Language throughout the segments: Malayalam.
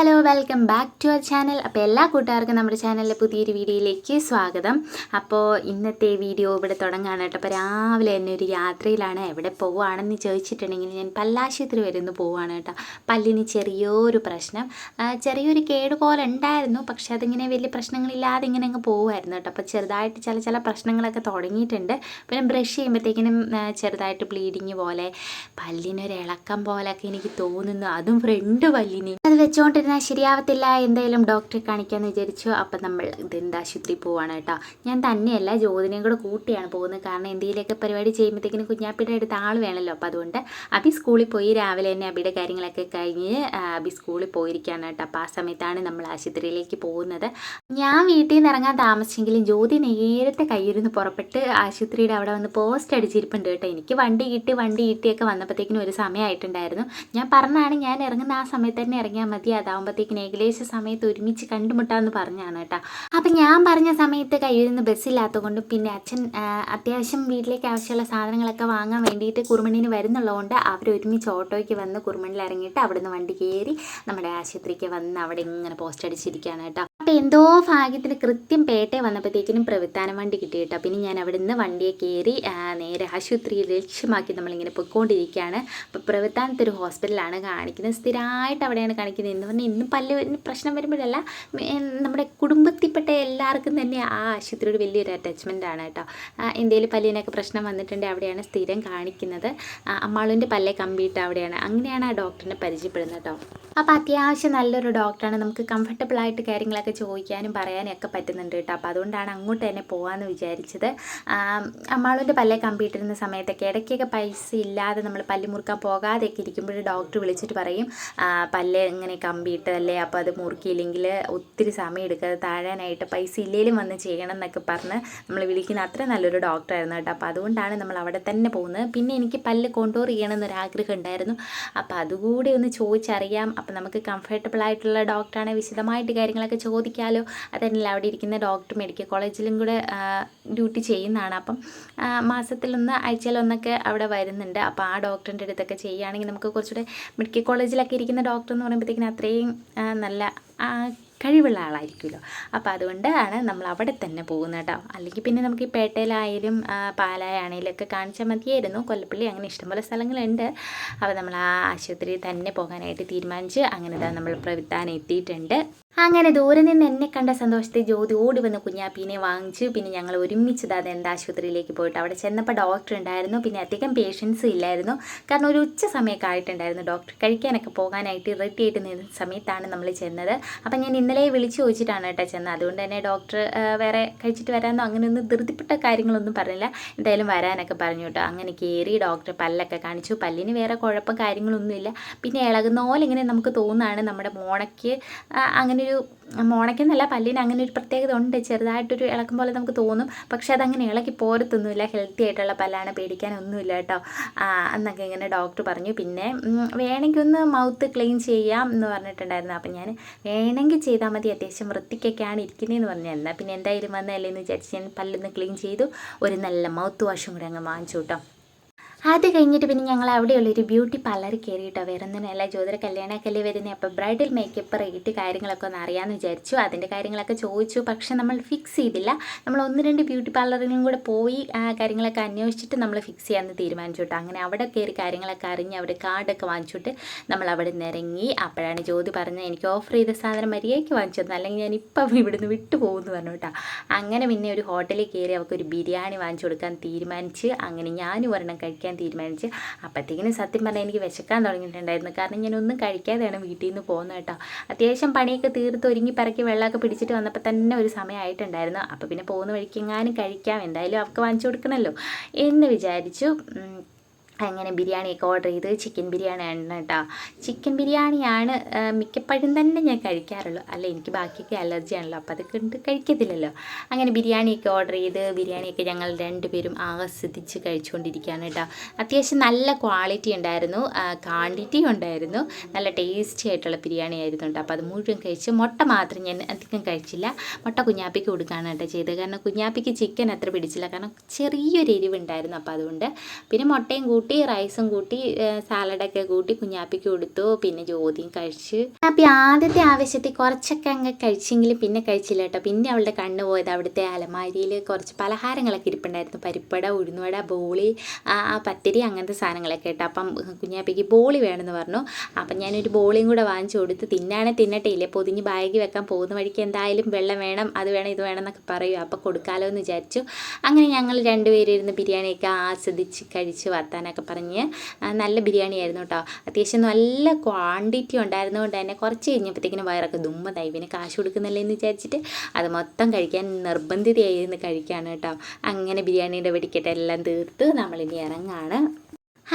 al welcome back to our channel അപ്പോൾ എല്ലാ കൂട്ടുകാർക്കും നമ്മുടെ ചാനലിലെ പുതിയൊരു വീഡിയോയിലേക്ക് സ്വാഗതം. അപ്പോൾ ഇന്നത്തെ വീഡിയോ ഇവിടെ തുടങ്ങാണ് കേട്ടോ. അപ്പോൾ രാവിലെ തന്നെ ഒരു യാത്രയിലാണ് എവിടെ പോവുകയാണെന്ന് ചോദിച്ചിട്ടുണ്ടെങ്കിൽ ഞാൻ പല്ലാശുപത്രി വരുന്നു പോവുകയാണ് കേട്ടോ. പല്ലിന് ചെറിയൊരു പ്രശ്നം. ചെറിയൊരു കേട് പോലെ ഉണ്ടായിരുന്നു. പക്ഷേ അതിങ്ങനെ വലിയ പ്രശ്നങ്ങളില്ലാതെ ഇങ്ങനെ അങ്ങ് പോവുമായിരുന്നു കേട്ടോ. അപ്പോൾ ചെറുതായിട്ട് ചില ചില പ്രശ്നങ്ങളൊക്കെ തുടങ്ങിയിട്ടുണ്ട്. പിന്നെ ബ്രഷ് ചെയ്യുമ്പോഴത്തേക്കിനും ചെറുതായിട്ട് ബ്ലീഡിങ് പോലെ പല്ലിനൊരു ഇളക്കം പോലെയൊക്കെ എനിക്ക് തോന്നുന്നു. അതും ഫ്രണ്ട് പല്ലിന്. അത് വെച്ചുകൊണ്ടിരുന്നാൽ ശരിയാവത്തില്ല എന്തായാലും ഡോക്ടറെ കാണിക്കാമെന്ന് വിചാരിച്ചു അപ്പം നമ്മൾ ദന്താശുപത്രി പോവാണ് കേട്ടോ. ഞാൻ തന്നെയല്ല ജ്യോതിനെയും കൂടെ കൂട്ടിയാണ് പോകുന്നത്. കാരണം എന്തെങ്കിലുമൊക്കെ പരിപാടി ചെയ്യുമ്പോഴത്തേക്കിനും കുഞ്ഞാപ്പിയുടെ അടുത്ത് ആൾ വേണമല്ലോ. അപ്പോൾ അതുകൊണ്ട് അബി സ്കൂളിൽ പോയി രാവിലെ തന്നെ അബിയുടെ കാര്യങ്ങളൊക്കെ കഴിഞ്ഞ് അബി സ്കൂളിൽ പോയിരിക്കുകയാണ് കേട്ടോ. അപ്പോൾ ആ സമയത്താണ് നമ്മൾ ആശുപത്രിയിലേക്ക് പോകുന്നത്. ഞാൻ വീട്ടിൽ നിന്ന് ഇറങ്ങാൻ താമസിച്ചെങ്കിലും ജ്യോതി നേരത്തെ കയ്യിരുന്ന് പുറപ്പെട്ട് ആശുപത്രിയുടെ അവിടെ വന്ന് പോസ്റ്റ് അടിച്ചിരിപ്പുണ്ട് കേട്ടോ. എനിക്ക് വണ്ടി കിട്ടി വണ്ടി കിട്ടിയൊക്കെ വന്നപ്പോഴത്തേക്കിനും ഒരു സമയമായിട്ടുണ്ടായിരുന്നു. ഞാൻ പറഞ്ഞാണ് ഞാൻ ഇറങ്ങുന്ന ആ സമയത്ത് തന്നെ ഇറങ്ങിയാൽ മതി. അതാകുമ്പോഴത്തേക്കിന് ഏകദേശം സമയത്ത് ഒരുമിച്ച് കണ്ടുമുട്ടാമെന്ന് പറഞ്ഞാണ് കേട്ടോ. അപ്പം ഞാൻ പറഞ്ഞ സമയത്ത് കയ്യിൽ നിന്ന് ബസ്സില്ലാത്തത് കൊണ്ടും പിന്നെ അച്ഛൻ അത്യാവശ്യം വീട്ടിലേക്ക് ആവശ്യമുള്ള സാധനങ്ങളൊക്കെ വാങ്ങാൻ വേണ്ടിയിട്ട് കുറുമണിന് വരുന്നുള്ളതുകൊണ്ട് അവർ ഒരുമിച്ച് ഓട്ടോയ്ക്ക് വന്ന് കുറുമണിൽ ഇറങ്ങിയിട്ട് അവിടുന്ന് വണ്ടി കയറി നമ്മുടെ ആശുപത്രിക്ക് വന്ന് അവിടെ ഇങ്ങനെ പോസ്റ്റ് അടിച്ചിരിക്കുകയാണ് കേട്ടോ. അപ്പോൾ എന്തോ ഭാഗ്യത്തിന് കൃത്യം പേട്ടെ വന്നപ്പോഴത്തേക്കിനും പ്രവിത്താനം വണ്ടി കിട്ടി കേട്ടോ. പിന്നെ ഞാൻ അവിടെ നിന്ന് വണ്ടിയെ കയറി നേരെ ആശുപത്രിയിൽ ലക്ഷ്യമാക്കി നമ്മളിങ്ങനെ പൊയ്ക്കൊണ്ടിരിക്കുകയാണ്. അപ്പോൾ പ്രവിത്താനത്തൊരു ഹോസ്പിറ്റലാണ് കാണിക്കുന്നത്. സ്ഥിരമായിട്ട് അവിടെയാണ് കാണിക്കുന്നത്. എന്ന് പറഞ്ഞാൽ ഇന്നും പല്ല് പ്രശ്നം വരുമ്പോഴല്ല നമ്മുടെ കുടുംബത്തിൽപ്പെട്ട എല്ലാവർക്കും തന്നെ ആ ആശുപത്രിയോട് വലിയൊരു അറ്റാച്ച്മെന്റ് ആണ് കേട്ടോ. എന്തെങ്കിലും പല്ലിനൊക്കെ പ്രശ്നം വന്നിട്ടുണ്ടെങ്കിൽ അവിടെയാണ് സ്ഥിരം കാണിക്കുന്നത്. അമ്മാളുവിന്റെ പല്ലേ കമ്പിയിട്ട് അവിടെയാണ്. അങ്ങനെയാണ് ആ ഡോക്ടറിനെ പരിചയപ്പെടുന്നത് കേട്ടോ. അപ്പോൾ അത്യാവശ്യം നല്ലൊരു ഡോക്ടറാണ്. നമുക്ക് കംഫർട്ടബിൾ ആയിട്ട് കാര്യങ്ങളൊക്കെ ചോദിക്കാനും പറയാനും ഒക്കെ പറ്റുന്നുണ്ട് കേട്ടോ. അപ്പോൾ അതുകൊണ്ടാണ് അങ്ങോട്ട് തന്നെ പോകാമെന്ന് വിചാരിച്ചത്. അമ്മാളുവിന്റെ പല്ലേ കമ്പിയിട്ടിരുന്ന സമയത്തൊക്കെ ഇടയ്ക്കൊക്കെ പൈസ ഇല്ലാതെ നമ്മൾ പല്ല് മുറുക്കാൻ പോകാതെയൊക്കെ ഇരിക്കുമ്പോൾ ഡോക്ടർ വിളിച്ചിട്ട് പറയും പല്ല് ഇങ്ങനെ കമ്പിയിട്ടതല്ലേ അപ്പോൾ അത് മുറുക്കിയില്ലെങ്കിൽ ഒത്തിരി സമയം എടുക്കാതെ താഴാനായിട്ട് പൈസ ഇല്ലേലും വന്ന് ചെയ്യണം എന്നൊക്കെ പറഞ്ഞ് നമ്മൾ വിളിക്കുന്ന അത്ര നല്ലൊരു ഡോക്ടറായിരുന്നു കേട്ടോ. അപ്പോൾ അതുകൊണ്ടാണ് നമ്മൾ അവിടെ തന്നെ പോകുന്നത്. പിന്നെ എനിക്ക് പല്ല് കൊണ്ടോർ ചെയ്യണമെന്നൊരു ആഗ്രഹം ഉണ്ടായിരുന്നു. അപ്പോൾ അതുകൂടി ഒന്ന് ചോദിച്ചറിയാം. അപ്പോൾ നമുക്ക് കംഫർട്ടബിൾ ആയിട്ടുള്ള ഡോക്ടറാണ് വിശദമായിട്ട് കാര്യങ്ങളൊക്കെ ചോദിക്കാമല്ലോ അതല്ല അവിടെ ഇരിക്കുന്ന ഡോക്ടർ മെഡിക്കൽ കോളേജിലും കൂടെ ഡ്യൂട്ടി ചെയ്യുന്നതാണ്. അപ്പം മാസത്തിലൊന്ന് ആഴ്ചയിലൊന്നൊക്കെ അവിടെ വരുന്നുണ്ട്. അപ്പോൾ ആ ഡോക്ടറിന്റെ അടുത്തൊക്കെ ചെയ്യുകയാണെങ്കിൽ നമുക്ക് കുറച്ചുകൂടെ മെഡിക്കൽ കോളേജിലൊക്കെ ഇരിക്കുന്ന ഡോക്ടർ എന്ന് പറയുമ്പോഴത്തേക്കിനും അത്രയും നല്ല കഴിവുള്ള ആളായിരിക്കുമല്ലോ. അപ്പോൾ അതുകൊണ്ടാണ് നമ്മൾ അവിടെ തന്നെ പോകുന്നത് കേട്ടോ. അല്ലെങ്കിൽ പിന്നെ നമുക്ക് ഈ പേട്ടയിലായാലും പാലായാണേലും ഒക്കെ കാണിച്ചാൽ മതിയായിരുന്നു. കൊല്ലപ്പള്ളി അങ്ങനെ ഇഷ്ടംപോലെ സ്ഥലങ്ങളുണ്ട്. അപ്പോൾ നമ്മൾ ആ ആശുപത്രിയിൽ തന്നെ പോകാനായിട്ട് തീരുമാനിച്ച് അങ്ങനെ നമ്മൾ പ്രവിത്താൻ എത്തിയിട്ടുണ്ട്. അങ്ങനെ ദൂരെ നിന്ന് എന്നെ കണ്ട സന്തോഷത്തിൽ ജ്യോതി ഓടി വന്ന് കുഞ്ഞാപ്പീനെ വാങ്ങിച്ചു. പിന്നെ ഞങ്ങൾ ഒരുമിച്ച് ദാ ദന്ത ആശുപത്രിയിലേക്ക് പോയിട്ട് അവിടെ ചെന്നപ്പോൾ ഡോക്ടർ ഉണ്ടായിരുന്നു. പിന്നെ അധികം പേഷ്യൻസ് ഇല്ലായിരുന്നു. കാരണം ഒരു ഉച്ച സമയമൊക്കെ ആയിട്ടുണ്ടായിരുന്നു ഡോക്ടർ കഴിക്കാനൊക്കെ പോകാനായിട്ട് റെഡി ആയിട്ട് നിന്ന സമയത്താണ് നമ്മൾ ചെന്നത്. അപ്പം ഞാൻ ഇന്നലെ വിളിച്ചു ചോദിച്ചിട്ടാണ് കേട്ടോ ചെന്നത്. അതുകൊണ്ട് തന്നെ ഡോക്ടർ വേറെ കഴിച്ചിട്ട് വരാനോ അങ്ങനെയൊന്നും ധൃതിപ്പെട്ട കാര്യങ്ങളൊന്നും പറഞ്ഞില്ല. എന്തായാലും വരാനൊക്കെ പറഞ്ഞു കേട്ടോ. അങ്ങനെ കയറി ഡോക്ടർ പല്ലൊക്കെ കാണിച്ചു. പല്ലിന് വേറെ കുഴപ്പം കാര്യങ്ങളൊന്നുമില്ല. പിന്നെ ഇളകുന്ന പോലെ ഇങ്ങനെ നമുക്ക് തോന്നുകയാണ് നമ്മുടെ മോണയ്ക്ക് അങ്ങനെ ഒരു മോണയ്ക്കെന്നല്ല പല്ലിന് അങ്ങനെ ഒരു പ്രത്യേകത ഉണ്ട് ചെറുതായിട്ടൊരു ഇളക്കം പോലെ നമുക്ക് തോന്നും. പക്ഷേ അതങ്ങനെ ഇളക്കി പോരത്തൊന്നുമില്ല. ഹെൽത്തി ആയിട്ടുള്ള പല്ലാണ് പേടിക്കാനൊന്നുമില്ല കേട്ടോ. എന്നൊക്കെ ഇങ്ങനെ ഡോക്ടർ പറഞ്ഞു. പിന്നെ വേണമെങ്കിൽ ഒന്ന് മൗത്ത് ക്ലീൻ ചെയ്യാം എന്ന് പറഞ്ഞിട്ടുണ്ടായിരുന്നു. അപ്പം ഞാൻ വേണമെങ്കിൽ ചെയ്താൽ മതി. അത്യാവശ്യം വൃത്തിക്കൊക്കെയാണ് ഇരിക്കുന്നതെന്ന് പറഞ്ഞു. എന്നാൽ പിന്നെ എന്തായാലും വന്നതല്ലേ എന്ന് വിചാരിച്ച് ഞാൻ പല്ലൊന്ന് ക്ലീൻ ചെയ്തു. ഒരു നല്ല മൗത്ത് വാഷും കൂടെ അങ്ങ് വാങ്ങിച്ചു കേട്ടോ. അത് കഴിഞ്ഞിട്ട് പിന്നെ ഞങ്ങൾ അവിടെയുള്ളൊരു ബ്യൂട്ടി പാർലർ കയറിയിട്ടോ വേറെ ഒന്നിനല്ല ജ്യോതിര കല്യാണക്കല്ലേ വരുന്നത് അപ്പോൾ ബ്രൈഡൽ മേക്കപ്പ് റേറ്റ് കാര്യങ്ങളൊക്കെ ഒന്ന് അറിയാമെന്ന് വിചാരിച്ചു. അതിന്റെ കാര്യങ്ങളൊക്കെ ചോദിച്ചു. പക്ഷേ നമ്മൾ ഫിക്സ് ചെയ്തില്ല. നമ്മൾ ഒന്ന് രണ്ട് ബ്യൂട്ടി പാർലറിലും കൂടെ പോയി ആ, കാര്യങ്ങളൊക്കെ അന്വേഷിച്ചിട്ട് നമ്മൾ ഫിക്സ് ചെയ്യാമെന്ന് തീരുമാനിച്ചു കേട്ടോ. അങ്ങനെ അവിടെ കയറി കാര്യങ്ങളൊക്കെ അറിഞ്ഞ് അവിടെ കാർഡൊക്കെ വാങ്ങിച്ചിട്ട് നമ്മൾ അവിടെ നിന്ന് ഇറങ്ങി. അപ്പോഴാണ് ജ്യോതി പറഞ്ഞത് എനിക്ക് ഓഫർ ചെയ്ത സാധനം മര്യാദയ്ക്ക് വാങ്ങിച്ചു തന്നെ. അല്ലെങ്കിൽ ഞാൻ ഇപ്പം ഇവിടുന്ന് വിട്ടു പോകുമെന്ന് പറഞ്ഞു കേട്ടോ. അങ്ങനെ പിന്നെ ഒരു ഹോട്ടലിൽ കയറി അവർക്കൊരു ബിരിയാണി വാങ്ങിച്ചു കൊടുക്കാൻ തീരുമാനിച്ച് അങ്ങനെ ഞാനും ഒരെണ്ണം കഴിക്കാൻ തീരുമാനിച്ച്. അപ്പോഴത്തേക്കിനും സത്യം പറഞ്ഞാൽ എനിക്ക് വിശക്കാൻ തുടങ്ങിയിട്ടുണ്ടായിരുന്നു. കാരണം ഞാൻ ഒന്നും കഴിക്കാതെയാണ് വീട്ടിൽ നിന്ന് പോകുന്നത് കേട്ടോ. അത്യാവശ്യം പണിയൊക്കെ തീർത്ത് ഒരുങ്ങി പറക്കി വെള്ളമൊക്കെ പിടിച്ചിട്ട് വന്നപ്പോൾ തന്നെ ഒരു സമയമായിട്ടുണ്ടായിരുന്നു അപ്പോൾ പിന്നെ പോകുന്ന വഴിക്ക് എങ്ങാനും കഴിക്കാം. എന്തായാലും അവർക്ക് വാങ്ങിച്ചു കൊടുക്കണമല്ലോ എന്ന് വിചാരിച്ചു. അങ്ങനെ ബിരിയാണിയൊക്കെ ഓർഡർ ചെയ്ത് ചിക്കൻ ബിരിയാണി ആണ് കേട്ടോ ചിക്കൻ ബിരിയാണിയാണ് മിക്കപ്പോഴും തന്നെ ഞാൻ കഴിക്കാറുള്ളൂ. അല്ല എനിക്ക് ബാക്കിയൊക്കെ അലർജി ആണല്ലോ അപ്പോൾ അത് കണ്ട് കഴിക്കത്തില്ലല്ലോ. അങ്ങനെ ബിരിയാണിയൊക്കെ ഓർഡർ ചെയ്ത് ബിരിയാണിയൊക്കെ ഞങ്ങൾ രണ്ടുപേരും ആസ്വദിച്ച് കഴിച്ചുകൊണ്ടിരിക്കുകയാണ് കേട്ടോ അത്യാവശ്യം നല്ല ക്വാളിറ്റി ഉണ്ടായിരുന്നു ക്വാണ്ടിറ്റി ഉണ്ടായിരുന്നു. നല്ല ടേസ്റ്റി ആയിട്ടുള്ള ബിരിയാണി ആയിരുന്നു കേട്ടോ അപ്പോൾ അത് മുഴുവൻ കഴിച്ച് മുട്ട മാത്രം ഞാൻ അധികം കഴിച്ചില്ല. മുട്ട കുഞ്ഞാപ്പിക്ക് കൊടുക്കുകയാണ് കേട്ടോ ചെയ്തത്. കാരണം കുഞ്ഞാപ്പിക്ക് ചിക്കൻ അത്ര പിടിച്ചില്ല. കാരണം ചെറിയൊരു എരിവുണ്ടായിരുന്നു അപ്പോൾ അതുകൊണ്ട്. പിന്നെ മുട്ടയും കൂട്ടി കൂട്ടി റൈസും കൂട്ടി സാലഡൊക്കെ കൂട്ടി കുഞ്ഞാപ്പിക്ക് കൊടുത്തു. പിന്നെ ജ്യോതിയും കഴിച്ച്. കുഞ്ഞാപ്പി ആദ്യത്തെ ആവശ്യത്തിൽ കുറച്ചൊക്കെ അങ്ങ് കഴിച്ചെങ്കിലും പിന്നെ കഴിച്ചില്ല കേട്ടോ. പിന്നെ അവളുടെ കണ്ണ് പോയത് അവിടുത്തെ അലമാരിയിൽ കുറച്ച് പലഹാരങ്ങളൊക്കെ ഇരിപ്പുണ്ടായിരുന്നു. പരിപ്പട ഉഴുന്നുവട ബോളി പത്തിരി അങ്ങനത്തെ സാധനങ്ങളൊക്കെ കേട്ടോ. അപ്പം കുഞ്ഞാപ്പിക്ക് ബോളി വേണമെന്ന് പറഞ്ഞു. അപ്പം ഞാനൊരു ബോളിയും കൂടെ വാങ്ങിച്ചു കൊടുത്ത് തിന്നാണെ തിന്നട്ടെ ഇല്ലേ? പൊതിഞ്ഞ് ബാഗി വെക്കാൻ പോകുന്ന വഴിക്ക് എന്തായാലും വെള്ളം വേണം അത് വേണം ഇത് വേണം എന്നൊക്കെ പറയും. അപ്പോൾ കൊടുക്കാലോ എന്ന് വിചാരിച്ചു. അങ്ങനെ ഞങ്ങൾ രണ്ടുപേരും ഇരുന്ന് ബിരിയാണിയൊക്കെ ആസ്വദിച്ച് കഴിച്ച് വർത്താനൊക്കെ പറഞ്ഞ് നല്ല ബിരിയാണി ആയിരുന്നു കേട്ടോ അത്യാവശ്യം നല്ല ക്വാണ്ടിറ്റി ഉണ്ടായിരുന്നതുകൊണ്ട് തന്നെ കുറച്ച് കഴിഞ്ഞപ്പോഴത്തേക്കിനും വയറൊക്കെ ദുമ്മതായി. പിന്നെ കാശ് കൊടുക്കുന്നില്ലേ എന്ന് വിചാരിച്ചിട്ട് അത് മൊത്തം കഴിക്കാൻ നിർബന്ധിതയായിരുന്നു കഴിക്കാണ് കേട്ടോ അങ്ങനെ ബിരിയാണിയുടെ വെടിക്കെട്ടെല്ലാം തീർത്ത് നമ്മളിനി ഇറങ്ങാണ്.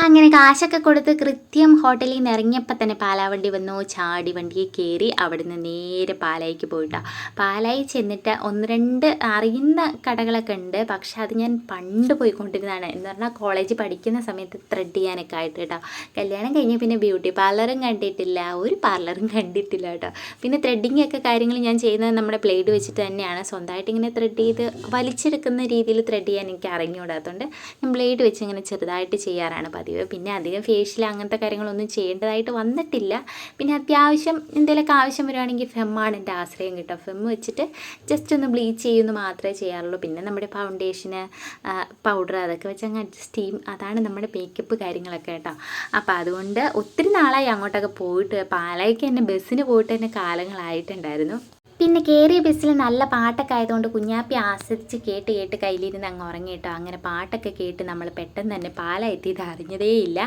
അങ്ങനെ കാശൊക്കെ കൊടുത്ത് കൃത്യം ഹോട്ടലിൽ നിന്ന് ഇറങ്ങിയപ്പോൾ തന്നെ പാലാവണ്ടി വന്നു. ചാടി വണ്ടിയെ കയറി അവിടുന്ന് നേരെ പാലായിക്ക് പോയിട്ടോ. പാലായി ചെന്നിട്ട് ഒന്ന് രണ്ട് അറിയുന്ന കടകളൊക്കെ ഉണ്ട്. പക്ഷെ അത് ഞാൻ പണ്ട് പോയിക്കൊണ്ടിരുന്നതാണ്. എന്ന് പറഞ്ഞാൽ കോളേജ് പഠിക്കുന്ന സമയത്ത് ത്രെഡ് ചെയ്യാനൊക്കെ ആയിട്ട്. കേട്ടോ കല്യാണം കഴിഞ്ഞ് പിന്നെ ബ്യൂട്ടി പാർലറും കണ്ടിട്ടില്ല. ഒരു പാർലറും കണ്ടിട്ടില്ല കേട്ടോ. പിന്നെ ത്രെഡിങ് ഒക്കെ കാര്യങ്ങൾ ഞാൻ ചെയ്യുന്നത് നമ്മുടെ പ്ലേഡ് വെച്ചിട്ട് തന്നെയാണ്. സ്വന്തമായിട്ട് ഇങ്ങനെ ത്രെഡ് ചെയ്ത് വലിച്ചെടുക്കുന്ന രീതിയിൽ ത്രെഡ് ചെയ്യാൻ എനിക്ക് അറിഞ്ഞുകൂടാത്തതുകൊണ്ട് ഞാൻ ബ്ലേഡ് വെച്ച് ഇങ്ങനെ ചെറുതായിട്ട് ചെയ്യാറാണ് പതിവ്. പിന്നെ അധികം ഫേഷ്യൽ അങ്ങനത്തെ കാര്യങ്ങളൊന്നും ചെയ്യേണ്ടതായിട്ട് വന്നിട്ടില്ല. പിന്നെ അത്യാവശ്യം എന്തെങ്കിലുമൊക്കെ ആവശ്യം വരുവാണെങ്കിൽ ഫെമ്മാണ് എന്റെ ആശ്രയം കിട്ടുക ഫെം വെച്ചിട്ട് ജസ്റ്റ് ഒന്ന് ബ്ലീച്ച് ചെയ്യുമെന്ന് മാത്രമേ ചെയ്യാറുള്ളൂ. പിന്നെ നമ്മുടെ ഫൗണ്ടേഷന് പൗഡർ അതൊക്കെ വെച്ച് അങ്ങ് അഡ്ജസ്റ്റ് ചെയ്യും. അതാണ് നമ്മുടെ മേക്കപ്പ് കാര്യങ്ങളൊക്കെ കേട്ടോ. അപ്പോൾ അതുകൊണ്ട് ഒത്തിരി നാളായി അങ്ങോട്ടൊക്കെ പോയിട്ട് പാലായിക്ക് തന്നെ ബസ്സിന് പോയിട്ട് തന്നെ കാലങ്ങളായിട്ടുണ്ടായിരുന്നു. പിന്നെ കയറിയ ബസ്സിൽ നല്ല പാട്ടൊക്കെ ആയതുകൊണ്ട് കുഞ്ഞാപ്പി ആസ്വദിച്ച് കേട്ട് കേട്ട് കയ്യിലിരുന്ന് അങ്ങ് ഉറങ്ങിയിട്ടോ അങ്ങനെ പാട്ടൊക്കെ കേട്ട് നമ്മൾ പെട്ടെന്ന് തന്നെ പാല എത്തിയത് അറിഞ്ഞതേയില്ല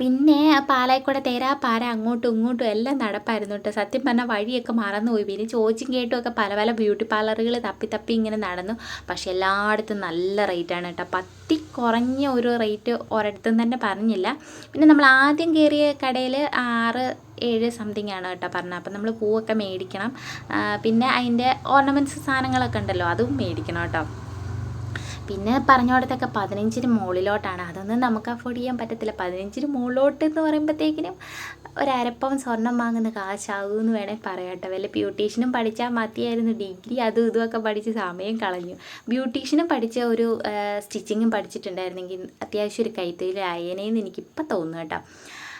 പിന്നെ പാലായിക്കൂടെ തേരാ പാര അങ്ങോട്ടും ഇങ്ങോട്ടും എല്ലാം നടപ്പായിരുന്നു കേട്ടോ. സത്യം പറഞ്ഞാൽ വഴിയൊക്കെ മറന്നുപോയി. പിന്നെ ചോദിച്ചും കേട്ടും ഒക്കെ പല പല ബ്യൂട്ടി പാർലറുകൾ തപ്പി തപ്പി ഇങ്ങനെ നടന്നു. പക്ഷെ എല്ലായിടത്തും നല്ല റേറ്റാണ് കേട്ടോ. പത്തി കുറഞ്ഞ ഒരു റേറ്റ് ഒരിടത്തും തന്നെ പറഞ്ഞില്ല. പിന്നെ നമ്മൾ ആദ്യം കയറിയ കടയിൽ ആറ് ഏഴ് സംതിങ് ആണ് കേട്ടോ പറഞ്ഞത്. അപ്പം നമ്മൾ പൂവൊക്കെ മേടിക്കണം. പിന്നെ അതിന്റെ ഓർണമെന്റ്സ് സാധനങ്ങളൊക്കെ ഉണ്ടല്ലോ അതും മേടിക്കണം കേട്ടോ. പിന്നെ പറഞ്ഞോടത്തൊക്കെ പതിനഞ്ചിന് മുകളിലോട്ടാണ്. അതൊന്നും നമുക്ക് അഫോർഡ് ചെയ്യാൻ പറ്റത്തില്ല. പതിനഞ്ചിന് മുകളിലോട്ട് എന്ന് പറയുമ്പോഴത്തേക്കിനും ഒരപ്പം സ്വർണം വാങ്ങുന്ന കാശാകും എന്ന് വേണേൽ പറയാട്ടോ വല്ല ബ്യൂട്ടീഷ്യനും പഠിച്ചാൽ മതിയായിരുന്നു. ഡിഗ്രി അതും ഇതുമൊക്കെ പഠിച്ച് സമയം കളഞ്ഞു. ബ്യൂട്ടീഷ്യനും പഠിച്ച ഒരു സ്റ്റിച്ചിങ്ങും പഠിച്ചിട്ടുണ്ടായിരുന്നെങ്കിൽ അത്യാവശ്യം ഒരു കൈത്തൊഴിൽ ആയേനേന്ന് എനിക്കിപ്പോൾ തോന്നുന്നു കേട്ടോ.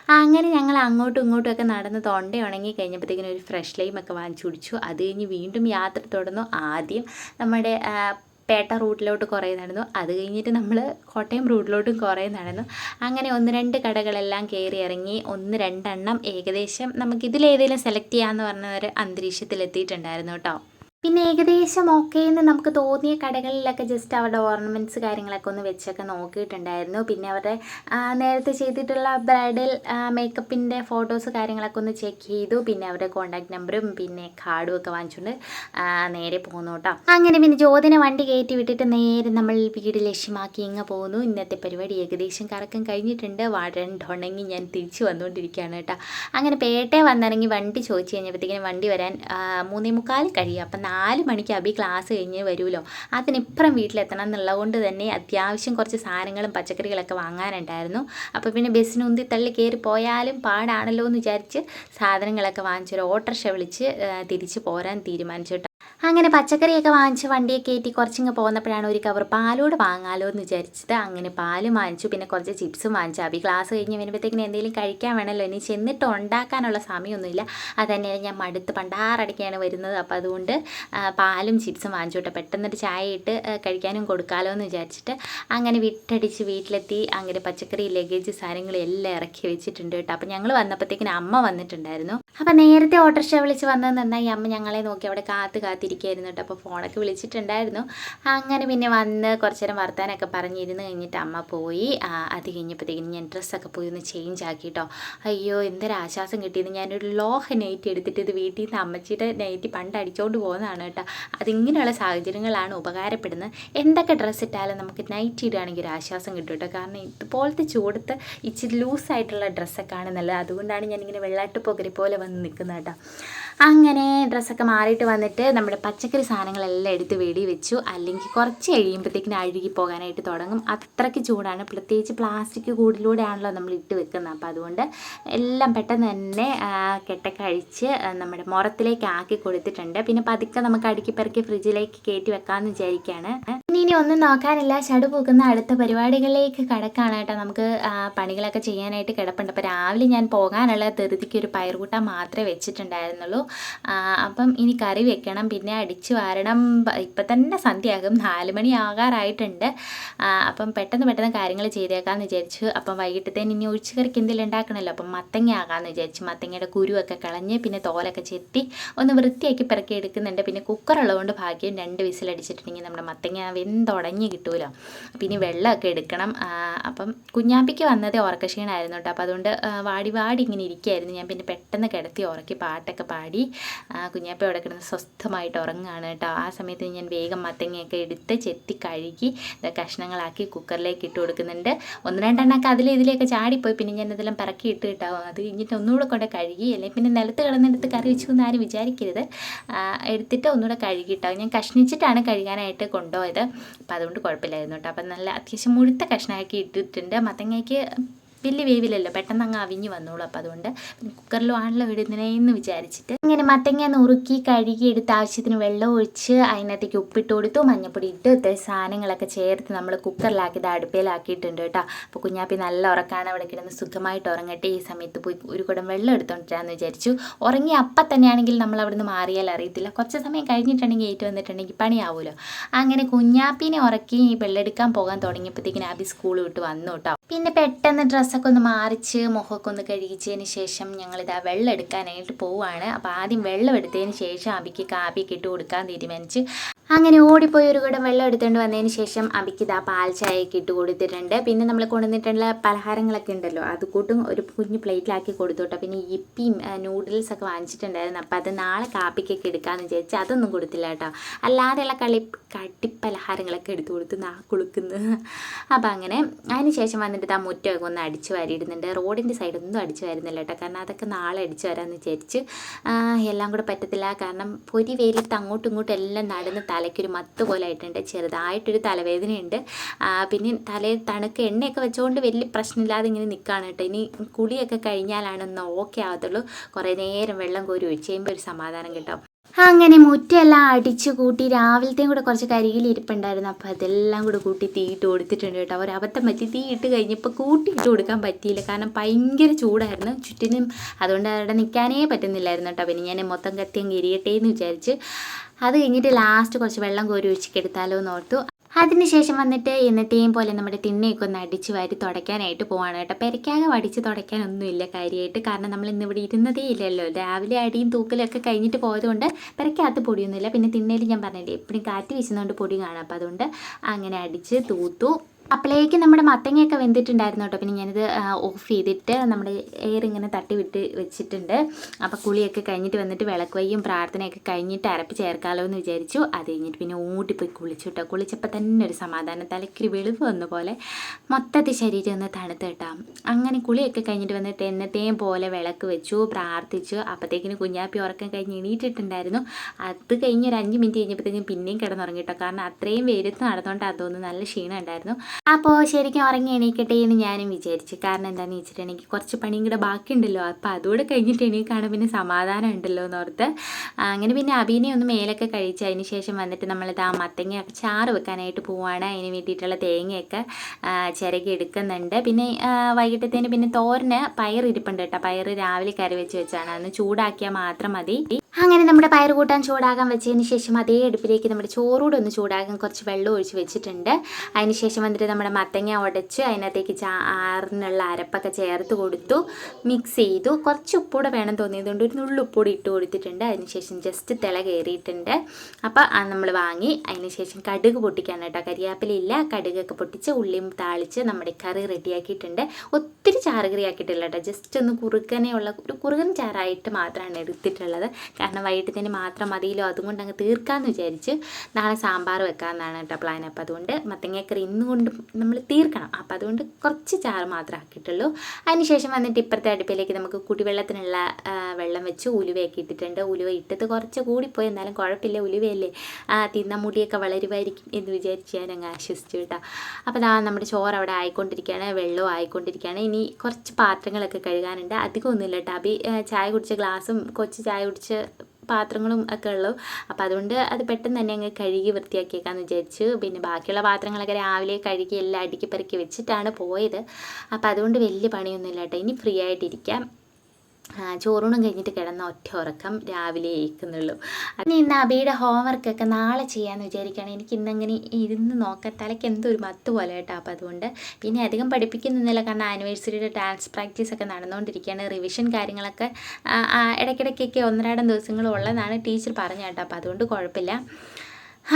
അങ്ങനെ ഞങ്ങൾ അങ്ങോട്ടും ഇങ്ങോട്ടും ഒക്കെ നടന്ന് തൊണ്ട ഉണങ്ങി കഴിഞ്ഞപ്പോഴത്തേക്കിനും ഒരു ഫ്രഷ് ലൈം ഒക്കെ വാങ്ങിച്ചു കുടിച്ചു. അത് കഴിഞ്ഞ് വീണ്ടും യാത്ര തുടർന്നു. ആദ്യം നമ്മുടെ പേട്ട റൂട്ടിലോട്ട് കുറേ നടന്നു. അത് കഴിഞ്ഞിട്ട് നമ്മൾ കോട്ടയം റൂട്ടിലോട്ടും കുറേ നടന്നു. അങ്ങനെ ഒന്ന് രണ്ട് കടകളെല്ലാം കയറി ഇറങ്ങി ഒന്ന് രണ്ടെണ്ണം ഏകദേശം നമുക്ക് ഇതിലേതെങ്കിലും സെലക്ട് ചെയ്യാമെന്ന് പറഞ്ഞ ഒരു അന്തരീക്ഷത്തിലെത്തിയിട്ടുണ്ടായിരുന്നു കേട്ടോ. പിന്നെ ഏകദേശം ഓക്കെ എന്ന് നമുക്ക് തോന്നിയ കടകളിലൊക്കെ ജസ്റ്റ് അവരുടെ ഓർണമെന്റ്സ് കാര്യങ്ങളൊക്കെ ഒന്ന് വെച്ചൊക്കെ നോക്കിയിട്ടുണ്ടായിരുന്നു. പിന്നെ അവരുടെ നേരത്തെ ചെയ്തിട്ടുള്ള ബ്രൈഡൽ മേക്കപ്പിന്റെ ഫോട്ടോസ് കാര്യങ്ങളൊക്കെ ഒന്ന് ചെക്ക് ചെയ്തു. പിന്നെ അവരുടെ കോൺടാക്ട് നമ്പറും പിന്നെ കാർഡും ഒക്കെ വാങ്ങിച്ചുകൊണ്ട് നേരെ പോകുന്നു കേട്ടോ. അങ്ങനെ പിന്നെ ജ്യോതിനെ വണ്ടി കയറ്റി വിട്ടിട്ട് നേരെ നമ്മൾ വീട് ലക്ഷ്യമാക്കി ഇങ്ങ് പോകുന്നു ഇന്നത്തെ പരിപാടി ഏകദേശം കറക്കം കഴിഞ്ഞിട്ടുണ്ട്. വരണ്ടുണങ്ങി ഞാൻ തിരിച്ചു വന്നുകൊണ്ടിരിക്കുകയാണ് കേട്ടോ. അങ്ങനെ പേട്ടേ വന്നിറങ്ങി വണ്ടി ചോദിച്ചു കഴിഞ്ഞപ്പോഴത്തേക്കിനും വണ്ടി വരാൻ മൂന്നേ മുക്കാൽ കഴിയും. അപ്പം നാല് മണിക്ക് അബി ക്ലാസ് കഴിഞ്ഞ് വരുമല്ലോ അതിനിപ്പുറം വീട്ടിലെത്തണം എന്നുള്ളതുകൊണ്ട് തന്നെ അത്യാവശ്യം കുറച്ച് സാധനങ്ങളും പച്ചക്കറികളൊക്കെ വാങ്ങാനുണ്ടായിരുന്നു. അപ്പോൾ പിന്നെ ബസ്സിന് ഉന്തി തള്ളി കയറി പോയാലും പാടാണല്ലോ എന്ന് വിചാരിച്ച് സാധനങ്ങളൊക്കെ വാങ്ങിച്ചൊരു ഓട്ടോറിക്ഷ വിളിച്ച് തിരിച്ച് പോരാൻ തീരുമാനിച്ചു അങ്ങനെ പച്ചക്കറിയൊക്കെ വാങ്ങിച്ച് വണ്ടിയെ കയറ്റി കുറച്ചിങ്ങ് പോകുന്നപ്പോഴാണ് ഒരു കവർ പാലോട് വാങ്ങാലോ എന്ന് വിചാരിച്ചിട്ട് അങ്ങനെ പാൽ വാങ്ങിച്ചു പിന്നെ കുറച്ച് ചിപ്സും വാങ്ങിച്ചു. അബി ക്ലാസ് കഴിഞ്ഞ് വരുമ്പോഴത്തേക്കിന് എന്തെങ്കിലും കഴിക്കാൻ വേണമല്ലോ. ഇനി ചെന്നിട്ട് ഉണ്ടാക്കാനുള്ള സമയമൊന്നുമില്ല. അത് തന്നെയാണ് ഞാൻ മടുത്ത് പണ്ടാറടിക്കാണ് വരുന്നത്. അപ്പോൾ അതുകൊണ്ട് പാലും ചിപ്സും വാങ്ങിച്ചു കേട്ടോ പെട്ടെന്നൊരു ചായ ഇട്ട് കഴിക്കാനും കൊടുക്കാമല്ലോ എന്ന് വിചാരിച്ചിട്ട് അങ്ങനെ വിട്ടടിച്ച് വീട്ടിലെത്തി. അങ്ങനെ പച്ചക്കറി ലഗേജ് സാധനങ്ങളെല്ലാം ഇറക്കി വെച്ചിട്ടുണ്ട് കേട്ടോ. അപ്പോൾ ഞങ്ങൾ വന്നപ്പോഴത്തേക്കിന് അമ്മ വന്നിട്ടുണ്ടായിരുന്നു. അപ്പോൾ നേരത്തെ ഓട്ടോറിക്ഷ വിളിച്ച് വന്നത് നന്നായി അമ്മ ഞങ്ങളെ നോക്കി അവിടെ കാത്ത് കാത്തിരിക്കുകയായിരുന്നു കേട്ടോ. അപ്പോൾ ഫോണൊക്കെ വിളിച്ചിട്ടുണ്ടായിരുന്നു. അങ്ങനെ പിന്നെ വന്ന് കുറച്ച് നേരം വർത്താനൊക്കെ പറഞ്ഞിരുന്ന് കഴിഞ്ഞിട്ട് അമ്മ പോയി. അത് കഴിഞ്ഞപ്പോഴത്തേക്കിനും ഞാൻ ഡ്രസ്സൊക്കെ പോയി ഒന്ന് ചേഞ്ച് ആക്കി കേട്ടോ അയ്യോ എന്തൊരു ആശ്വാസം കിട്ടിയത് ഞാനൊരു ലോഹ നൈറ്റ് എടുത്തിട്ട് ഇത് വീട്ടിൽ നിന്ന് അമ്മച്ചിയുടെ നൈറ്റ് പണ്ട് അടിച്ചുകൊണ്ട് പോകുന്നതാണ് കേട്ടോ. അതിങ്ങനെയുള്ള സാഹചര്യങ്ങളാണ് ഉപകാരപ്പെടുന്നത്. എന്തൊക്കെ ഡ്രസ്സ് ഇട്ടാലും നമുക്ക് നൈറ്റ് ഇടുകയാണെങ്കിൽ ഒരു ആശ്വാസം കിട്ടും കേട്ടോ. കാരണം ഇതുപോലത്തെ ചൂടത്ത് ഇച്ചിരി ലൂസായിട്ടുള്ള ഡ്രസ്സൊക്കെ ആണ് നല്ലത്. അതുകൊണ്ടാണ് ഞാനിങ്ങനെ വെള്ളാട്ട് പൊകരി പോലെ വന്ന് നിൽക്കുന്നത് കേട്ടോ. അങ്ങനെ ഡ്രസ്സൊക്കെ മാറിയിട്ട് വന്നിട്ട് നമ്മുടെ പച്ചക്കറി സാധനങ്ങളെല്ലാം എടുത്ത് വെടി വെച്ചു. അല്ലെങ്കിൽ കുറച്ച് കഴിയുമ്പോഴത്തേക്കിന് അഴുകി പോകാനായിട്ട് തുടങ്ങും. അത്രയ്ക്ക് ചൂടാണ്. പ്രത്യേകിച്ച് പ്ലാസ്റ്റിക് കൂടിലൂടെയാണല്ലോ നമ്മൾ ഇട്ട് വെക്കുന്നത്. അപ്പോൾ അതുകൊണ്ട് എല്ലാം പെട്ടെന്ന് തന്നെ കെട്ടക്കഴിച്ച് നമ്മുടെ മുറത്തിലേക്ക് ആക്കി കൊടുത്തിട്ടുണ്ട്. പിന്നെ പതുക്കെ നമുക്ക് അടുക്കി പെറുക്കി ഫ്രിഡ്ജിലേക്ക് കയറ്റി വെക്കാമെന്ന് വിചാരിക്കുകയാണ് ഇനി ഒന്നും നോക്കാനില്ല. ചടു പോകുന്ന അടുത്ത പരിപാടികളിലേക്ക് കടക്കാണ് കേട്ടോ. നമുക്ക് പണികളൊക്കെ ചെയ്യാനായിട്ട് കിടപ്പുണ്ട്. അപ്പോൾ രാവിലെ ഞാൻ പോകാനുള്ള ധൃതിക്ക് ഒരു പയറുകൂട്ടം മാത്രമേ വെച്ചിട്ടുണ്ടായിരുന്നുള്ളൂ. അപ്പം ഇനി കറി വെക്കണം പിന്നെ അടിച്ചു വാരണം. ഇപ്പം തന്നെ സന്ധ്യയാകും. നാല് മണി ആകാറായിട്ടുണ്ട്. അപ്പം പെട്ടെന്ന് പെട്ടെന്ന് കാര്യങ്ങൾ ചെയ്തേക്കാമെന്ന് വിചാരിച്ചു. അപ്പം വൈകിട്ടത്തേന് ഇനി ഉച്ചക്കറിക്ക് എന്തെങ്കിലും ഉണ്ടാക്കണമല്ലോ. അപ്പം മത്തങ്ങ ആകാമെന്ന് വിചാരിച്ചു. മത്തങ്ങയുടെ കുരുവൊക്കെ കളഞ്ഞ് പിന്നെ തോലൊക്കെ ചെത്തി ഒന്ന് വൃത്തിയാക്കി പിറക്കി എടുക്കുന്നുണ്ട്. പിന്നെ കുക്കറുള്ളതുകൊണ്ട് ഭാഗ്യം രണ്ട് വിസിലടിച്ചിട്ടുണ്ടെങ്കിൽ നമ്മുടെ മത്തങ്ങ വെന്തുടഞ്ഞ് കിട്ടുമല്ലോ പിന്നെ വെള്ളമൊക്കെ എടുക്കണം. അപ്പം കുഞ്ഞാമ്പിക്ക് വന്നതേ ഉറക്കക്ഷീണമായിരുന്നു കേട്ടോ. അപ്പം അതുകൊണ്ട് വാടി വാടി ഇങ്ങനെ ഇരിക്കുകയായിരുന്നു ഞാൻ പിന്നെ പെട്ടെന്ന് കിടത്തി ഉറക്കി പാട്ടൊക്കെ പാടി കുഞ്ഞാപ്പ അവിടെ കിടന്ന് സ്വസ്ഥമായിട്ട് ഉറങ്ങുകയാണ് കേട്ടോ. ആ സമയത്ത് ഞാൻ വേഗം മത്തങ്ങയൊക്കെ എടുത്ത് ചെത്തി കഴുകി കഷ്ണങ്ങളാക്കി കുക്കറിലേക്ക് ഇട്ട് കൊടുക്കുന്നുണ്ട്. ഒന്ന് രണ്ടെണ്ണമൊക്കെ അതിലെ ഇതിലേക്ക് ചാടിപ്പോയി. പിന്നെ ഞാൻ ഇതെല്ലാം പറക്കി ഇട്ട് കിട്ടാവും അത് കഴിഞ്ഞിട്ട് ഒന്നുകൂടെ കൊണ്ട് കഴുകി അല്ലെങ്കിൽ പിന്നെ നിലത്ത് കിടന്നെടുത്ത് കറി വെച്ചു എന്ന് ആരും വിചാരിക്കരുത്. എടുത്തിട്ട് ഒന്നുകൂടെ കഴുകിയിട്ടാവും ഞാൻ കഷ്ണിച്ചിട്ടാണ് കഴുകാനായിട്ട് കൊണ്ടുപോയത്. അപ്പം അതുകൊണ്ട് കുഴപ്പമില്ലായിരുന്നു കേട്ടോ. അപ്പം നല്ല അത്യാവശ്യം മുഴുത്ത കഷ്ണമാക്കി ഇട്ടിട്ടുണ്ട്. മത്തങ്ങയ്ക്ക് വലിയ വേവിലല്ലോ പെട്ടെന്ന് അങ്ങ് അവിഞ്ഞ് വന്നോളൂ. അപ്പോൾ അതുകൊണ്ട് കുക്കറിലും ആണല്ലോ ഇടുന്നതിനെന്ന് വിചാരിച്ചിട്ട് ഇങ്ങനെ മത്തങ്ങ നുറുക്കി കഴുകി എടുത്ത് ആവശ്യത്തിന് വെള്ളം ഒഴിച്ച് അതിനകത്തേക്ക് ഉപ്പിട്ട് കൊടുത്തു മഞ്ഞപ്പൊടി ഇട്ട് ഇത്തിരി സാധനങ്ങളൊക്കെ ചേർത്ത് നമ്മൾ കുക്കറിലാക്കിയത് അടുപ്പയിലാക്കിയിട്ടുണ്ട് കേട്ടോ. അപ്പോൾ കുഞ്ഞാപ്പി നല്ല ഉറക്കാണ് അവിടെ കിടന്ന് സുഖമായിട്ട് ഉറങ്ങട്ടെ. ഈ സമയത്ത് പോയി ഒരു കുടം വെള്ളം എടുത്തോണ്ടിരാന്ന് വിചാരിച്ചു. ഉറങ്ങി അപ്പം തന്നെയാണെങ്കിൽ നമ്മൾ അവിടുന്ന് മാറിയാൽ അറിയത്തില്ല. കുറച്ച് സമയം കഴിഞ്ഞിട്ടുണ്ടെങ്കിൽ ഏറ്റു വന്നിട്ടുണ്ടെങ്കിൽ പണിയാവുമല്ലോ അങ്ങനെ കുഞ്ഞാപ്പിനെ ഉറക്കി ഈ വെള്ളമെടുക്കാൻ പോകാൻ തുടങ്ങിയപ്പോഴത്തേക്കിന് അബി സ്കൂൾ വിട്ട് വന്നു കേട്ടോ. പിന്നെ പെട്ടെന്ന് ഡ്രസ്സൊക്കെ ഒന്ന് മാറിച്ച് മുഖമൊക്കെ ഒന്ന് കഴുകിച്ചതിന് ശേഷം ഞങ്ങളിതാ വെള്ളം എടുക്കാനായിട്ട് പോവുകയാണ് അപ്പോൾ ആദ്യം വെള്ളം എടുത്തതിന് ശേഷം അബിക്ക് കാപ്പിയൊക്കെ ഇട്ട് കൊടുക്കാൻ തീരുമാനിച്ച് അങ്ങനെ ഓടിപ്പോയി ഒരു കൂടെ വെള്ളം എടുത്തുകൊണ്ട് വന്നതിന് ശേഷം അബിക്ക് ഇതാ പാൽ ചായയൊക്കെ ഇട്ട് കൊടുത്തിട്ടുണ്ട്. പിന്നെ നമ്മൾ കൊണ്ടുവന്നിട്ടുള്ള പലഹാരങ്ങളൊക്കെ ഉണ്ടല്ലോ അത് കൂട്ടും ഒരു കുഞ്ഞ് പ്ലേറ്റിലാക്കി കൊടുത്തു കേട്ടോ പിന്നെ ഇപ്പിയും നൂഡിൽസ് ഒക്കെ വാങ്ങിച്ചിട്ടുണ്ടായിരുന്നു. അപ്പോൾ അത് നാളെ കാപ്പിക്കൊക്കെ എടുക്കാമെന്ന് വിചാരിച്ച് അതൊന്നും കൊടുത്തില്ല കേട്ടോ. അല്ലാതെയുള്ള കളി കട്ടിപ്പലഹാരങ്ങളൊക്കെ എടുത്തു കൊടുത്ത് നാ കുളിക്കുന്നു. അപ്പോൾ അങ്ങനെ അതിന് ശേഷം വന്നിട്ട് ആ മുറ്റമൊക്കെ ഒന്ന് അടിച്ചു വാരിയിടുന്നുണ്ട്. റോഡിന്റെ സൈഡൊന്നും അടിച്ചു വരുന്നില്ല കേട്ടോ. കാരണം അതൊക്കെ നാളെ അടിച്ചു വരാമെന്ന് വിചാരിച്ച് എല്ലാം കൂടെ പറ്റത്തില്ല. കാരണം പൊരി വെയിലത്ത് അങ്ങോട്ടും ഇങ്ങോട്ടും എല്ലാം നടന്ന് തലയ്ക്കൊരു മത്ത് പോലെ ആയിട്ടുണ്ട് ചെറുതായിട്ടൊരു തലവേദനയുണ്ട്. പിന്നെ തലയിൽ തണുക്ക് എണ്ണയൊക്കെ വെച്ചുകൊണ്ട് വലിയ പ്രശ്നമില്ലാതെ ഇങ്ങനെ നിൽക്കുകയാണ് കേട്ടോ. ഇനി കുളിയൊക്കെ കഴിഞ്ഞാലാണ് ഒന്ന് ഓക്കെ ആവത്തുള്ളൂ. കുറേ നേരം വെള്ളം കോരി ഒഴിച്ച് കഴിയുമ്പോൾ ഒരു സമാധാനം കിട്ടും. അങ്ങനെ മുറ്റെല്ലാം അടിച്ചു കൂട്ടി രാവിലത്തെയും കൂടെ കുറച്ച് കരികിൽ ഇരിപ്പുണ്ടായിരുന്നു അപ്പോൾ അതെല്ലാം കൂടെ കൂട്ടി തീയിട്ട് കൊടുത്തിട്ടുണ്ട് കേട്ടോ. ഒരു അബദ്ധം പറ്റി തീ ഇട്ട് കഴിഞ്ഞപ്പോൾ കൂട്ടിയിട്ട് കൊടുക്കാൻ പറ്റിയില്ല. കാരണം ഭയങ്കര ചൂടായിരുന്നു. ചുറ്റിനും അതുകൊണ്ട് അവിടെ നിൽക്കാനേ പറ്റുന്നില്ലായിരുന്നു കേട്ടോ. പിന്നെ ഞാൻ മൊത്തം കത്തി അങ്ങ് എന്ന് വിചാരിച്ച് അത് കഴിഞ്ഞിട്ട് ലാസ്റ്റ് കുറച്ച് വെള്ളം കോരി ഒഴിച്ചിട്ട് എടുത്താലോ എന്ന് ഓർത്തു. അതിനുശേഷം വന്നിട്ട് എന്നത്തെയും പോലെ നമ്മുടെ തിണ്ണയൊക്കെ ഒന്ന് അടിച്ച് വാരി തുടയ്ക്കാനായിട്ട് പോവാണ് കേട്ടോ. പെരക്കാകെ വടിച്ച് തുടയ്ക്കാനൊന്നുമില്ല കാര്യമായിട്ട് കാരണം നമ്മൾ ഇന്ന് ഇവിടെ ഇരുന്നതേ ഇല്ലല്ലോ. രാവിലെ അടിയും തൂക്കലൊക്കെ കഴിഞ്ഞിട്ട് പോയതുകൊണ്ട് പെരക്കകത്ത് പൊടിയൊന്നുമില്ല. പിന്നെ തിണ്ണയിൽ ഞാൻ പറഞ്ഞില്ലേ എപ്പോഴും കാറ്റ് വീശുന്നതുകൊണ്ട് പൊടി കാണാം. അപ്പോൾ അതുകൊണ്ട് അങ്ങനെ അടിച്ച് തൂത്തു. അപ്പോഴേക്ക് നമ്മുടെ മത്തങ്ങയൊക്കെ വെന്തിട്ടുണ്ടായിരുന്നു കേട്ടോ. പിന്നെ ഞാനിത് ഓഫ് ചെയ്തിട്ട് നമ്മുടെ എയർ ഇങ്ങനെ തട്ടി വിട്ട് വെച്ചിട്ടുണ്ട്. അപ്പോൾ കുളിയൊക്കെ കഴിഞ്ഞിട്ട് വന്നിട്ട് വിളക്ക് വയ്യും പ്രാർത്ഥനയൊക്കെ കഴിഞ്ഞിട്ട് അരപ്പ് ചേർക്കാമല്ലോ എന്ന് വിചാരിച്ചു. അത് കഴിഞ്ഞിട്ട് പിന്നെ ഓടിപ്പോയി കുളിച്ചു കേട്ടോ കുളിച്ചപ്പോൾ തന്നെ ഒരു സമാധാനം തലക്കിരി വെളിവ് വന്ന പോലെ മൊത്തത്തിൽ ശരീരം ഒന്ന് തണുത്ത് കേട്ടോ അങ്ങനെ കുളിയൊക്കെ കഴിഞ്ഞിട്ട് വന്നിട്ട് എന്നത്തെയും പോലെ വിളക്ക് വെച്ചു പ്രാർത്ഥിച്ചു. അപ്പോഴത്തേക്കിന് കുഞ്ഞാപ്പി ഉറക്കം കഴിഞ്ഞ് എണീറ്റിട്ടുണ്ടായിരുന്നു. അത് കഴിഞ്ഞ് ഒരു അഞ്ച് മിനിറ്റ് കഴിഞ്ഞപ്പോഴത്തേക്കും പിന്നെയും കിടന്നുറങ്ങി കേട്ടോ കാരണം അത്രയും വെയിലത്ത് നടന്നുകൊണ്ട് അതൊന്നും നല്ല ക്ഷീണം ഉണ്ടായിരുന്നു അപ്പോൾ ശരിക്കും ഉറങ്ങി എണീക്കട്ടെ എന്ന് ഞാനും വിചാരിച്ചു. കാരണം എന്താണെന്ന് വെച്ചിട്ടുണ്ടെങ്കിൽ കുറച്ച് പണിയും കൂടെ ബാക്കിയുണ്ടല്ലോ. അപ്പോൾ അതുകൂടെ കഴിഞ്ഞിട്ട് എണീക്കാണ് പിന്നെ സമാധാനം ഉണ്ടല്ലോ എന്ന് ഓർത്ത്. അങ്ങനെ പിന്നെ അബീനെ ഒന്ന് മേലൊക്കെ കഴിച്ച് അതിന് ശേഷം വന്നിട്ട് നമ്മളിത് ആ മത്തങ്ങ ചാറ് വെക്കാനായിട്ട് പോവാണ്. അതിന് വേണ്ടിയിട്ടുള്ള തേങ്ങയൊക്കെ ചിരകി എടുക്കുന്നുണ്ട്. പിന്നെ വൈകിട്ടത്തേന് പിന്നെ തോരന് പയർ ഇരിപ്പുണ്ട് കേട്ടോ. പയർ രാവിലെ കറി വെച്ച് വെച്ചാണ്. അന്ന് ചൂടാക്കിയാൽ മാത്രം മതി. അങ്ങനെ നമ്മുടെ പയർ കൂട്ടാൻ ചൂടാകാൻ വെച്ചതിന് ശേഷം അതേ അടുപ്പിലേക്ക് നമ്മുടെ ചോറൂടെ ഒന്ന് ചൂടാകാൻ കുറച്ച് വെള്ളം ഒഴിച്ച് വെച്ചിട്ടുണ്ട്. അതിന് ശേഷം വന്നിട്ട് നമ്മുടെ മത്തങ്ങ ഉടച്ച് അതിനകത്തേക്ക് ചാറിനുള്ള അരപ്പൊക്കെ ചേർത്ത് കൊടുത്തു മിക്സ് ചെയ്തു. കുറച്ച് ഉപ്പൂടെ വേണം തോന്നിയതുകൊണ്ട് ഒരു നുള്ളുപ്പൂടി ഇട്ട് കൊടുത്തിട്ടുണ്ട്. അതിന് ശേഷം ജസ്റ്റ് തിള കയറിയിട്ടുണ്ട് അപ്പോൾ നമ്മൾ വാങ്ങി. അതിന് ശേഷം കടുക് പൊട്ടിക്കാൻ കേട്ടോ. കരിയാപ്പിലില്ല കടുകൊക്കെ പൊട്ടിച്ച് ഉള്ളിയും താളിച്ച് നമ്മുടെ കറി റെഡിയാക്കിയിട്ടുണ്ട് ഒത്തിരി ചാറുകറിയാക്കിയിട്ടില്ല കറി കേട്ടോ. ജസ്റ്റ് ഒന്ന് കുറുക്കനെയുള്ള ഒരു കുറുകൻ ചാറായിട്ട് മാത്രമാണ് എടുത്തിട്ടുള്ളത്. കാരണം വൈകിട്ടത്തിന് മാത്രം മതിയിലോ അതുകൊണ്ട് അങ്ങ് തീർക്കാമെന്ന് വിചാരിച്ച് നാളെ സാമ്പാർ വെക്കാമെന്നാണ് കേട്ടോ പ്ലാൻ അപ്പോൾ അതുകൊണ്ട് മത്തങ്ങക്കറി ഇന്ന് കൊണ്ട് നമ്മൾ തീർക്കണം. അപ്പോൾ അതുകൊണ്ട് കുറച്ച് ചാറ് മാത്രം ആക്കിയിട്ടുള്ളൂ. അതിനുശേഷം വന്നിട്ട് ഇപ്പുറത്തെ അടുപ്പിലേക്ക് നമുക്ക് കുടിവെള്ളത്തിനുള്ള വെള്ളം വെച്ച് ഉലുവയൊക്കെ ഇട്ടിട്ടുണ്ട്. ഉലുവ ഇട്ടത് കുറച്ച് കൂടിപ്പോയി. എന്നാലും കുഴപ്പമില്ല. ഉലുവയല്ലേ ആ, തിന്ന മുടിയൊക്കെ വളരുമായിരിക്കും എന്ന് വിചാരിച്ച് ഞാൻ അങ്ങ് ആശ്വസിച്ചു കേട്ടോ. അപ്പോൾ അതാ നമ്മുടെ ചോറ് അവിടെ ആയിക്കൊണ്ടിരിക്കുകയാണ്. വെള്ളവും ആയിക്കൊണ്ടിരിക്കുകയാണ്. ഇനി കുറച്ച് പാത്രങ്ങളൊക്കെ കഴുകാനുണ്ട്. അധികം ഒന്നുമില്ല ചായ കുടിച്ച ഗ്ലാസും കൊച്ചു ചായ കുടിച്ച പാത്രങ്ങളും ഒക്കെ ഉള്ളൂ. അപ്പോൾ അതുകൊണ്ട് അത് പെട്ടെന്ന് തന്നെ അങ്ങ് കഴുകി വൃത്തിയാക്കിയേക്കാന്ന് വിചാരിച്ചു. പിന്നെ ബാക്കിയുള്ള പാത്രങ്ങളൊക്കെ രാവിലെ കഴുകി എല്ലാം അടുക്കി പെറുക്കി വെച്ചിട്ടാണ് പോയത്. അപ്പോൾ അതുകൊണ്ട് വലിയ പണിയൊന്നുമില്ല കേട്ടോ ഇനി ഫ്രീ ആയിട്ടിരിക്കാം. ചോറൂണും കഴിഞ്ഞിട്ട് കിടന്ന ഒറ്റ ഉറക്കം രാവിലെ ഏൽക്കുന്നുള്ളൂ അതിന് ഇന്ന് അബിയുടെ ഹോംവർക്കൊക്കെ നാളെ ചെയ്യാമെന്ന് വിചാരിക്കുകയാണ്. എനിക്ക് ഇന്നങ്ങനെ ഇരുന്ന് നോക്കാൻ തലയ്ക്ക് എന്തോ ഒരു മത്ത് പോലെ കേട്ടോ അപ്പോൾ അതുകൊണ്ട് പിന്നെ അധികം പഠിപ്പിക്കുന്നില്ല കാരണം ആനിവേഴ്സറിയുടെ ഡാൻസ് പ്രാക്ടീസ് ഒക്കെ നടന്നുകൊണ്ടിരിക്കുകയാണ്. റിവിഷൻ കാര്യങ്ങളൊക്കെ ഇടയ്ക്കിടയ്ക്കൊക്കെ ഒന്നരാടം ദിവസങ്ങൾ ഉള്ളതാണ് ടീച്ചർ പറഞ്ഞു കേട്ടോ. അപ്പോൾ അതുകൊണ്ട് കുഴപ്പമില്ല.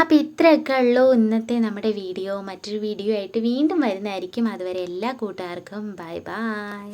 അപ്പോൾ ഇത്രയൊക്കെ ഉള്ളൂ ഇന്നത്തെ നമ്മുടെ വീഡിയോ മറ്റൊരു വീഡിയോ ആയിട്ട് വീണ്ടും വരുന്നതായിരിക്കും. അതുവരെ എല്ലാ കൂട്ടുകാർക്കും ബൈ ബൈ